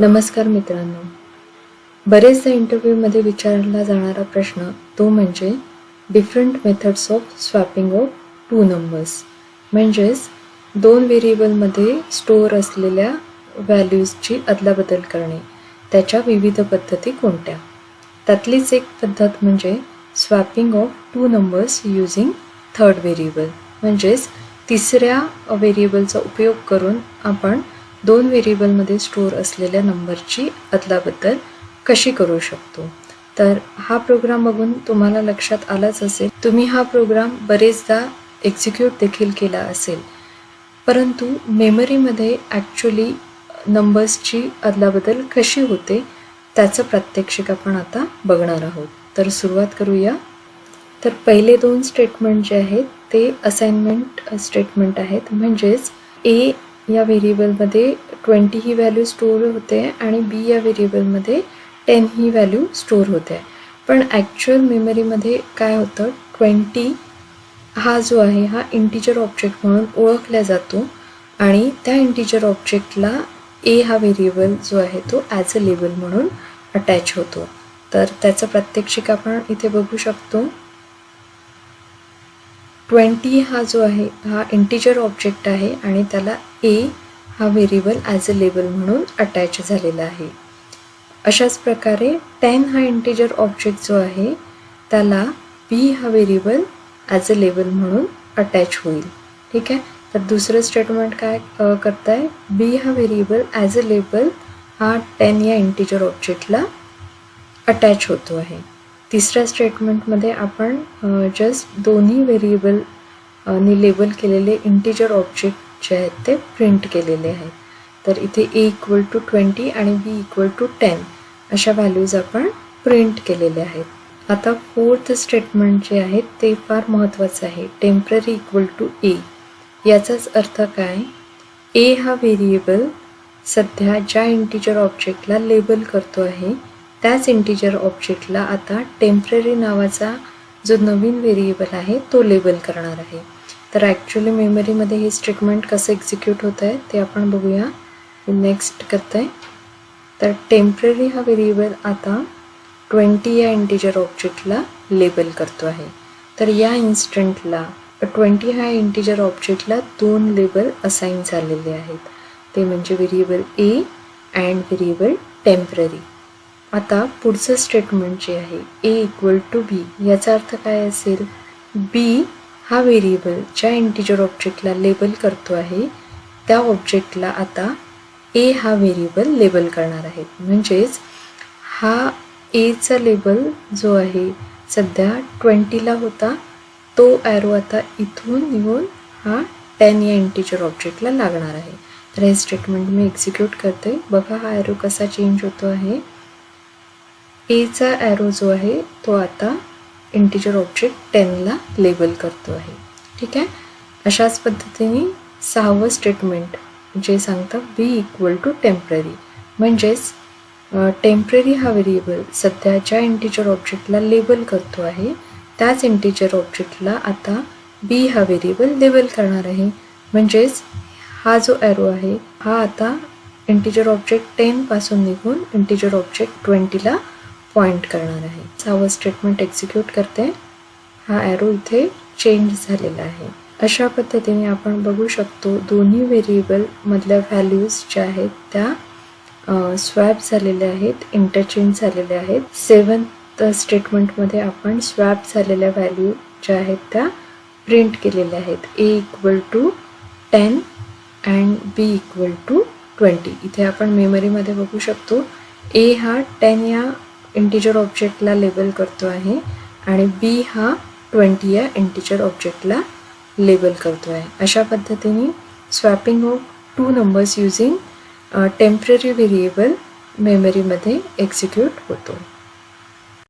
नमस्कार मित्रांनो. बरेचदा इंटरव्ह्यूमध्ये विचारला जाणारा प्रश्न तो म्हणजे different methods of swapping of two numbers म्हणजेच दोन व्हेरिएबलमध्ये स्टोअर असलेल्या व्हॅल्यूजची अदलाबदल करणे. त्याच्या विविध पद्धती कोणत्या? त्यातलीच एक पद्धत म्हणजे swapping of two numbers using third variable म्हणजेच तिसऱ्या व्हेरिएबलचा उपयोग करून आपण दोन व्हेरिएबलमध्ये स्टोअर असलेल्या नंबरची अदलाबदल कशी करू शकतो? तर हा प्रोग्राम बघून तुम्हाला लक्षात आलाच असेल. तुम्ही हा प्रोग्राम बरेचदा एक्झिक्यूट देखील केला असेल. परंतु मेमरीमध्ये ॲक्च्युली नंबर्सची अदलाबदल कशी होते त्याचं प्रात्यक्षिक आपण आता बघणार आहोत. तर सुरुवात करूया. तर पहिले दोन स्टेटमेंट जे आहेत ते असाइनमेंट स्टेटमेंट आहेत म्हणजेच ए या व्हेरिएबलमध्ये ट्वेंटी ही व्हॅल्यू स्टोअर होते आणि बी या व्हेरिएबलमध्ये टेन ही व्हॅल्यू स्टोअर होते. पण ॲक्च्युअल मेमरीमध्ये काय होतं? ट्वेंटी हा जो आहे हा इंटिजर ऑब्जेक्ट म्हणून ओळखला जातो आणि त्या इंटिजर ऑब्जेक्टला ए हा व्हेरिएबल जो आहे तो ॲज अ लेबल म्हणून अटॅच होतो. तर त्याचं प्रात्यक्षिक आपण इथे बघू शकतो. ट्वेंटी हा जो आहे हा इंटिजर ऑब्जेक्ट आहे आणि त्याला ए हा व्हेरिएबल ॲज अ लेबल म्हणून अटॅच झालेला आहे. अशाच प्रकारे टेन हा इंटिजर ऑब्जेक्ट जो आहे त्याला बी हा व्हेरिएबल ॲज अ लेबल म्हणून अटॅच होईल. ठीक आहे? तर दुसरं स्टेटमेंट काय करताय? बी हा व्हेरिएबल ॲज अ लेबल हा टेन या इंटिजर ऑब्जेक्टला अटॅच होतो आहे. तिसऱ्या स्टेटमेंटमध्ये आपण जस्ट दोन्ही व्हेरिएबल ने लेबल केलेले इंटिजर ऑब्जेक्ट जे आहेत ते प्रिंट केलेले आहेत. तर इथे ए इक्वल टू ट्वेंटी आणि बी इक्वल टू टेन अशा व्हॅल्यूज आपण प्रिंट केलेल्या आहेत. आता फोर्थ स्टेटमेंट जे आहे ते फार महत्त्वाचं आहे. टेंपररी इक्वल टू ए याचाच अर्थ काय? ए हा व्हेरिएबल सध्या ज्या इंटिजर ऑब्जेक्टला लेबल करतो आहे त्याच इंटिजर ऑब्जेक्टला आता टेंपररी नावाचा जो नवीन व्हेरिएबल आहे तो लेबल करणार आहे. तर ॲक्च्युली मेमरीमध्ये हे स्टेटमेंट कसं एक्झिक्यूट होत आहे ते आपण बघूया. नेक्स्ट करतं आहे तर टेंपररी हा व्हेरिएबल आता ट्वेंटी या इंटिजर ऑब्जेक्टला लेबल करतो आहे. तर या इन्स्टंटला ट्वेंटी हा इंटिजर ऑब्जेक्टला दोन लेबल असाईन झालेले आहेत. ते म्हणजे variable A and variable temporary आता पुढचं स्टेटमेंट जे आहे ए इक्वल टू बी याचा अर्थ काय असेल? बी हा व्हेरिएबल ज्या इंटिजर ऑब्जेक्टला लेबल करतो आहे त्या ऑब्जेक्टला आता ए हा व्हेरिएबल लेबल करणार आहेत म्हणजेच हा एचा लेबल जो आहे सध्या ट्वेंटीला होता तो ॲरो आता इथून निघून हा टेन या इंटिजर ऑब्जेक्टला लागणार आहे. तर हे स्टेटमेंट मी एक्झिक्यूट करते. बघा हा ॲरो कसा चेंज होतो आहे. एचा ॲरो जो आहे तो आता इंटिजर ऑब्जेक्ट टेनला लेबल करतो आहे. ठीक आहे? अशाच पद्धतीने सहावं स्टेटमेंट जे सांगतं बी इक्वल टू टेंपररी म्हणजेच टेंपररी हा व्हेरिएबल सध्या ज्या इंटिजर ऑब्जेक्टला लेबल करतो आहे. त्याच इंटिजर ऑब्जेक्टला आता बी हा व्हेरिएबल लेबल करणार आहे. म्हणजेच हा जो ॲरो आहे हा आता इंटिजर ऑब्जेक्ट टेनपासून निघून इंटिजर ऑब्जेक्ट ट्वेंटीला पॉईंट करणार आहे. सहावं स्टेटमेंट एक्झिक्यूट करते. हा ॲरो इथे चेंज झालेला आहे. अशा पद्धतीने आपण बघू शकतो दोन्ही व्हेरिएबल मधल्या व्हॅल्यूज ज्या आहेत त्या स्वॅप झालेल्या आहेत इंटरचेंज झालेल्या आहेत. सेवन्थ स्टेटमेंटमध्ये आपण स्वॅप झालेल्या व्हॅल्यू ज्या आहेत त्या प्रिंट केलेल्या आहेत. A equal to ten and B equal to twenty इथे आपण मेमरीमध्ये बघू शकतो ए हा टेन या इंटिजर ऑब्जेक्टला लेबल करतो आहे आणि बी हा ट्वेंटी या इंटिजर ऑब्जेक्टला लेबल करतो आहे. अशा पद्धतीने swapping of two numbers using temporary variable मेमरीमध्ये एक्झिक्यूट होतो.